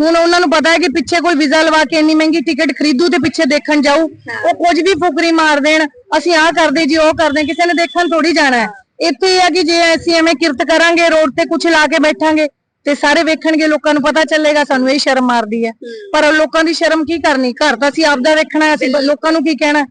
ਹੁਣ ਉਹਨਾਂ ਨੂੰ ਪਤਾ ਹੈ ਕਿ ਪਿੱਛੇ ਕੋਈ ਵੀਜ਼ਾ ਲਵਾ ਕੇ ਇੰਨੀ ਮਹਿੰਗੀ ਟਿਕਟ ਖਰੀਦੂ ਤੇ ਪਿੱਛੇ ਦੇਖਣ ਜਾਊ। ਉਹ ਕੁਝ ਵੀ ਫੁਕਰੀ ਮਾਰ ਦੇਣ ਅਸੀਂ ਆਹ ਕਰਦੇ ਜੀ ਉਹ ਕਰਦੇ ਕਿਸੇ ਨੇ ਦੇਖਣ ਥੋੜੀ ਜਾਣਾ ਹੈ। ਇੱਥੇ ਇਹ ਆ ਕਿ ਜੇ ਅਸੀਂ ਐਵੇਂ ਕਿਰਤ ਕਰਾਂਗੇ ਰੋਡ ਤੇ ਕੁਝ ਲਾ ਕੇ ਬੈਠਾਂਗੇ ਤੇ ਸਾਰੇ ਵੇਖਣਗੇ ਲੋਕਾਂ ਨੂੰ ਪਤਾ ਚੱਲੇਗਾ ਸਾਨੂੰ ਇਹ ਸ਼ਰਮ ਮਾਰਦੀ ਹੈ। ਪਰ ਉਹ ਲੋਕਾਂ ਦੀ ਸ਼ਰਮ ਕੀ ਕਰਨੀ? ਘਰ ਤਾਂ ਅਸੀਂ ਆਪਦਾ ਵੇਖਣਾ ਹੈ, ਅਸੀਂ ਬ- ਲੋਕਾਂ ਨੂੰ ਕੀ ਕਹਿਣਾ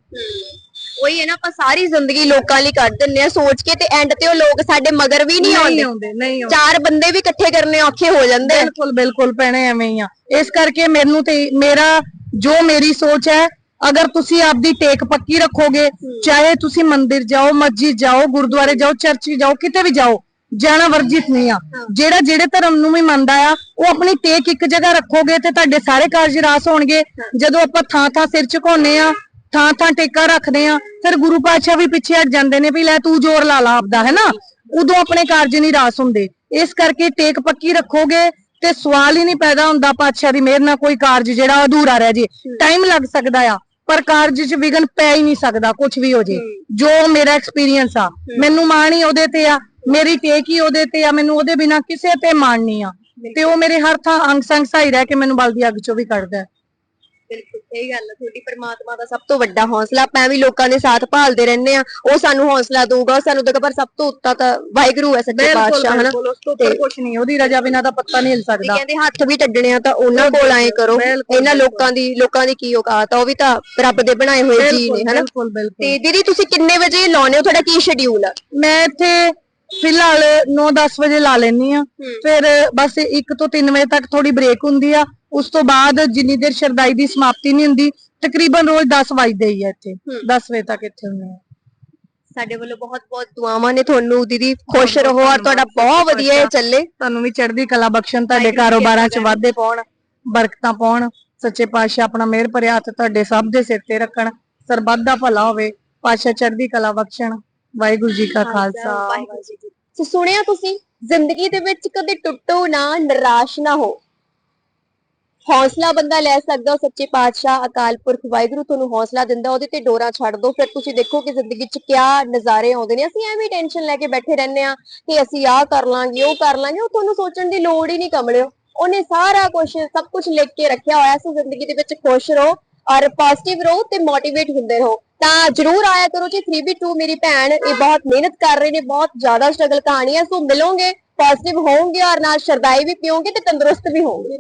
ਉਹੀ ਹੈ ਨਾ ਆਪਾਂ ਸਾਰੀ ਜ਼ਿੰਦਗੀ ਲੋਕਾਂ ਲਈ ਕੱਢ ਦਿੰਨੇ ਆ ਸੋਚ ਕੇ ਤੇ ਐਂਡ ਤੇ ਉਹ ਲੋਕ ਸਾਡੇ ਮਗਰ ਵੀ ਨਹੀਂ ਆਉਂਦੇ। ਆਉਂਦੇ ਨਹੀਂ ਆਉਂਦੇ। ਚਾਰ ਬੰਦੇ ਵੀ ਇਕੱਠੇ ਕਰਨੇ ਔਖੇ ਹੋ ਜਾਂਦੇ ਆ। ਬਿਲਕੁਲ ਬਿਲਕੁਲ ਭੈਣੇ ਐਵੇਂ ਹੀ ਆ। ਇਸ ਕਰਕੇ ਮੈਨੂੰ ਤੇ ਮੇਰਾ ਜੋ ਮੇਰੀ ਸੋਚ ਹੈ ਅਗਰ ਤੁਸੀਂ ਆਪਦੀ ਟੇਕ ਪੱਕੀ ਰੱਖੋਗੇ ਚਾਹੇ ਤੁਸੀਂ ਮੰਦਿਰ ਜਾਓ ਮਸਜਿਦ ਜਾਓ ਗੁਰਦੁਆਰੇ ਜਾਓ ਚਰਚ ਜਾਓ ਕਿਤੇ ਵੀ ਜਾਓ ਜਾਣਾ ਵਰਜਿਤ ਨਹੀਂ ਆ। ਜਿਹੜਾ ਜਿਹੜੇ ਧਰਮ ਨੂੰ ਵੀ ਮੰਨਦਾ ਆ ਉਹ ਆਪਣੀ ਟੇਕ ਇੱਕ ਜਗ੍ਹਾ ਰੱਖੋਗੇ ਤੇ ਤੁਹਾਡੇ ਸਾਰੇ ਕਾਰਜ ਰਾਸ ਹੋਣਗੇ। ਜਦੋਂ ਆਪਾਂ ਥਾਂ ਥਾਂ ਸਿਰ ਝੁਕਾਉਂਦੇ ਆ ਥਾਂ ਥਾਂ ਟੇਕਾ ਰੱਖਦੇ ਆ, ਫਿਰ ਗੁਰੂ ਪਾਤਸ਼ਾਹ ਵੀ ਪਿੱਛੇ ਹਟ ਜਾਂਦੇ ਨੇ ਵੀ ਲੈ ਤੂੰ ਜ਼ੋਰ ਲਾ ਲਾ ਆਪਦਾ ਹੈ ਨਾ ਉਦੋਂ ਆਪਣੇ ਕਾਰਜ ਨਹੀਂ ਰਾਸ ਹੁੰਦੇ। ਇਸ ਕਰਕੇ ਟੇਕ ਪੱਕੀ ਰੱਖੋਗੇ ਤੇ ਸਵਾਲ ਹੀ ਨਹੀਂ ਪੈਦਾ ਹੁੰਦਾ ਪਾਤਸ਼ਾਹ ਦੀ ਮਿਹਰ ਨਾਲ ਕੋਈ ਕਾਰਜ ਜਿਹੜਾ ਅਧੂਰਾ ਰਹਿ ਜੇ। ਟਾਈਮ ਲੱਗ ਸਕਦਾ ਆ, ਪਰ ਕਾਰਜ 'ਚ ਵਿਗਨ ਪੈ ਹੀ ਨਹੀਂ ਸਕਦਾ ਕੁਝ ਵੀ ਹੋ ਜੇ। ਜੋ ਮੇਰਾ ਐਕਸਪੀਰੀਅੰਸ ਆ, ਮੈਨੂੰ ਮਾਣ ਹੀ ਉਹਦੇ ਤੇ ਆ, ਮੇਰੀ ਟੇਕ ਹੀ ਉਹਦੇ ਤੇ ਆ, ਮੈਨੂੰ ਉਹਦੇ ਬਿਨਾ ਕਿਸੇ ਤੇ ਮਾਣ ਨਹੀਂ ਆ। ਤੇ ਉਹ ਮੇਰੇ ਹਰ ਥਾਂ ਅੰਗ ਸੰਗ ਸਹਾਈ ਰਹਿ ਕੇ ਮੈਨੂੰ ਬਲਦੀ ਅੱਗ 'ਚੋਂ ਵੀ ਕੱਢਦਾ। ਬਿਲਕੁਲ ਸਹੀ ਗੱਲ ਹੈ ਤੁਹਾਡੀ ਪਰਮਾਤਮਾ ਦਾ ਸਭ ਤੋਂ ਵੱਡਾ ਹੌਸਲਾ ਆਪਾਂ ਵੀ ਲੋਕਾਂ ਦੇ ਸਾਥ ਭਾਲਦੇ ਰਹਿੰਦੇ ਆ ਉਹ ਸਾਨੂੰ ਹੌਸਲਾ ਦਊਗਾ ਸਾਨੂੰ ਦੇਗਾ ਪਰ ਸਭ ਤੋਂ ਉੱਤਾ ਤਾਂ ਵਾਹਿਗੁਰੂ ਹੈ ਸੱਚੇ ਪਾਤਸ਼ਾਹ ਹਨਾ? ਬਿਲਕੁਲ ਉਸ ਤੋਂ ਉੱਪਰ ਕੁਝ ਨਹੀਂ ਉਹਦੀ ਰਜਾ ਬਿਨਾ ਤਾਂ ਪੱਤਾ ਨਹੀਂ ਹਿਲ ਤੇ ਸਕਦਾ ਕਹਿੰਦੇ ਹੱਥ ਵੀ ਟੱਡਣੇ ਆ ਤਾਂ ਉਹਨਾਂ ਕੋਲ ਆਏ ਕਰੋ ਇਹਨਾਂ ਲੋਕਾਂ ਦੀ ਲੋਕਾਂ ਦੀ ਕੀ ਔਕਾਤ ਆ ਉਹ ਵੀ ਤਾਂ ਰੱਬ ਦੇ ਬਣਾਏ ਹੋਏ ਜੀ ਨੇ ਹਨਾ? ਤੇ ਦੀਦੀ ਤੁਸੀਂ ਕਿੰਨੇ ਵਜੇ ਲਾਉਨੇ ਹੋ? ਤੁਹਾਡਾ ਕੀ ਸ਼ਡਿਊਲ ਆ? ਮੈਂ ਇੱਥੇ ਫਿਲਹਾਲ 9-10 ਵਜੇ ਲਾ ਲੈਣੀ ਆ ਫਿਰ ਬਸ 1 ਤੋਂ 3 ਵਜੇ ਤੱਕ ਥੋੜੀ ਬ੍ਰੇਕ ਹੁੰਦੀ ਆ। ਉਸ ਤੋਂ ਬਾਅਦ ਜਿੰਨੀ ਦੇਰ ਸ਼ਰਦਾਈ ਦੀ ਸਮਾਪਤੀ ਨਹੀਂ ਹੁੰਦੀ ਤਕਰੀਬਨ ਰੋਜ਼ 10 ਵਜੇ ਹੀ ਆ ਇੱਥੇ। 10 ਵਜੇ ਤੱਕ ਇੱਥੇ ਹੁੰਦੇ ਆ। ਸਾਡੇ ਵੱਲੋਂ ਬਹੁਤ ਬਹੁਤ ਦੁਆਵਾਂ ਨੇ ਤੁਹਾਨੂੰ ਦੀਦੀ। ਖੁਸ਼ ਰਹੋ ਔਰ ਤੁਹਾਡਾ ਬਹੁਤ ਵਧੀਆ ਇਹ ਚੱਲੇ। ਤੁਹਾਨੂੰ ਵੀ ਚੜ੍ਹਦੀ ਕਲਾ ਬਖਸ਼ਣ ਤੁਹਾਡੇ ਕਾਰੋਬਾਰਾਂ 'ਚ ਵਾਧੇ ਪਾਉਣ ਬਰਕਤਾਂ ਪਾਉਣ। ਸੱਚੇ ਪਾਤਸ਼ਾਹ ਆਪਣਾ ਮਿਹਰ ਭਰਿਆ ਹੱਥ ਤੁਹਾਡੇ ਸਭ ਦੇ ਸਿਰ ਤੇ ਰੱਖਣ। ਸਰਬੱਤ ਦਾ ਭਲਾ ਹੋਵੇ। ਪਾਤਸ਼ਾਹ ਚੜ੍ਹਦੀ ਕਲਾ ਬਖਸ਼ਣ। ਵਾਹਿਗੁਰੂ ਜੀ ਕਾ ਖਾਲਸਾ। ਵਾਹਿਗੁਰੂ ਜੀ। ਸੋ ਸੁਣਿਆ ਤੁਸੀਂ ਜ਼ਿੰਦਗੀ ਦੇ ਵਿੱਚ ਕਦੇ ਟੁੱਟੋ ਨਾ ਨਿਰਾਸ਼ ਨਾ ਹੋ। ਹੌਸਲਾ ਬੰਦਾ ਲੈ ਸਕਦਾ ਸੱਚੇ ਪਾਤਸ਼ਾਹ ਅਕਾਲ ਪੁਰਖ ਵਾਹਿਗੁਰੂ ਤੁਹਾਨੂੰ ਹੌਸਲਾ ਦਿੰਦਾ ਉਹਦੇ ਤੇ ਡੋਰਾ ਛੱਡ ਦਿਓ ਫਿਰ ਤੁਸੀਂ ਦੇਖੋ ਕਿ ਜ਼ਿੰਦਗੀ 'ਚ ਕਿਆ ਨਜ਼ਾਰੇ ਆਉਂਦੇ ਨੇ। ਅਸੀਂ ਐਵੇਂ ਟੈਨਸ਼ਨ ਲੈ ਕੇ ਬੈਠੇ ਰਹਿੰਦੇ ਆ ਕਿ ਅਸੀਂ ਆਹ ਕਰ ਲਾਂਗੇ ਉਹ ਕਰ ਲਾਂਗੇ। ਉਹ ਤੁਹਾਨੂੰ ਸੋਚਣ ਦੀ ਲੋੜ ਹੀ ਨਹੀਂ ਕਮਲਿਓ। ਉਹਨੇ ਸਾਰਾ ਕੁਝ ਸਭ ਕੁਝ ਲਿਖ ਕੇ ਰੱਖਿਆ ਹੋਇਆ। ਸੋ ਜ਼ਿੰਦਗੀ ਦੇ ਵਿੱਚ ਖੁਸ਼ ਰਹੋ। ਔਰ ਪੋਜ਼ਿਟਿਵ ਰਹੋ ਤੇ ਮੋਟੀਵੇਟ ਹੁੰਦੇ ਰਹੋ। ਤਾਂ ਜਰੂਰ ਆਇਆ ਕਰੋ ਜੀ 3B2 ਮੇਰੀ ਭੈਣ, ਇਹ ਬਹੁਤ ਮਿਹਨਤ ਕਰ ਰਹੇ ਨੇ, ਬਹੁਤ ਜ਼ਿਆਦਾ ਸਟਰਗਲ ਕਹਾਣੀ ਹੈ ਸੋ ਮਿਲੋਗੇ ਪੋਜ਼ਿਟਿਵ ਹੋਵੋਗੇ ਔਰ ਨਾਲ ਸ਼ਰਦਾਈ ਵੀ ਪੀਓਗੇ ਤੇ ਤੰਦਰੁਸਤ ਵੀ ਹੋਵੋਗੇ।